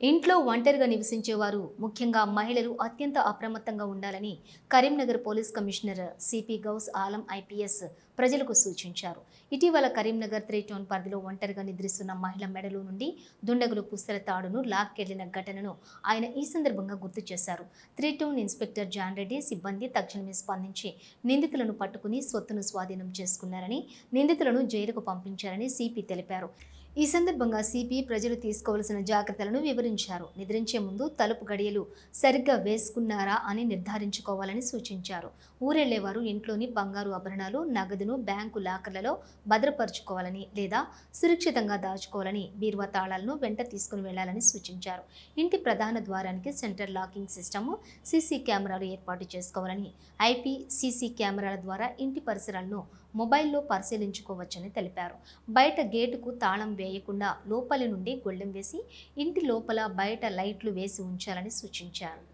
ఇంట్లో ఒంటరిగా నివసించేవారు. ముఖ్యంగా మహిళలు అత్యంత అప్రమత్తంగా ఉండాలని Karimnagar police commissioner CP Gaush Alam IPS ప్రజలకు సూచించారు. ఇటీవల కరీంనగర్ త్రీ టౌన్ పరిధిలో ఒంటరిగా నిద్రిస్తున్న మహిళ మెడలో నుండి దుండగులు పుస్తల తాడును లాక్కెళ్ళిన ఘటనను ఆయన ఈ సందర్భంగా గుర్తు చేశారు. Three town inspector John Reddy సిబ్బంది తక్షణమే స్పందించి నిందితులను పట్టుకుని సొత్తును స్వాధీనం చేసుకున్నారని నిందితులను జైలుకు పంపించారని సిపి తెలిపారు. ఈ సందర్భంగా సిపి ప్రజలు తీసుకోవాల్సిన జాగ్రత్తలను వివరించారు. నిద్రించే ముందు తలుపు గడియలు సరిగ్గా వేసుకున్నారా అని నిర్ధారించుకోవాలని సూచించారు. ఊరెళ్ళేవారు ఇంట్లోని బంగారు ఆభరణాలు నగదును బ్యాంకు లాకర్లలో భద్రపరుచుకోవాలని లేదా సురక్షితంగా దాచుకోవాలని బీరువా తాళాలను వెంట తీసుకుని వెళ్ళాలని సూచించారు. ఇంటి ప్రధాన ద్వారానికి సెంటర్ లాకింగ్ సిస్టమ్ సీసీ కెమెరాలు ఏర్పాటు చేసుకోవాలని ఐపీ సీసీ కెమెరాల ద్వారా ఇంటి పరిసరాలను మొబైల్లో పరిశీలించుకోవచ్చని తెలిపారు. బయట గేటుకు తాళం వేయకుండా లోపలి నుండి గొళ్ళెం వేసి ఇంటి లోపల బయట లైట్లు వేసి ఉంచాలని సూచించారు.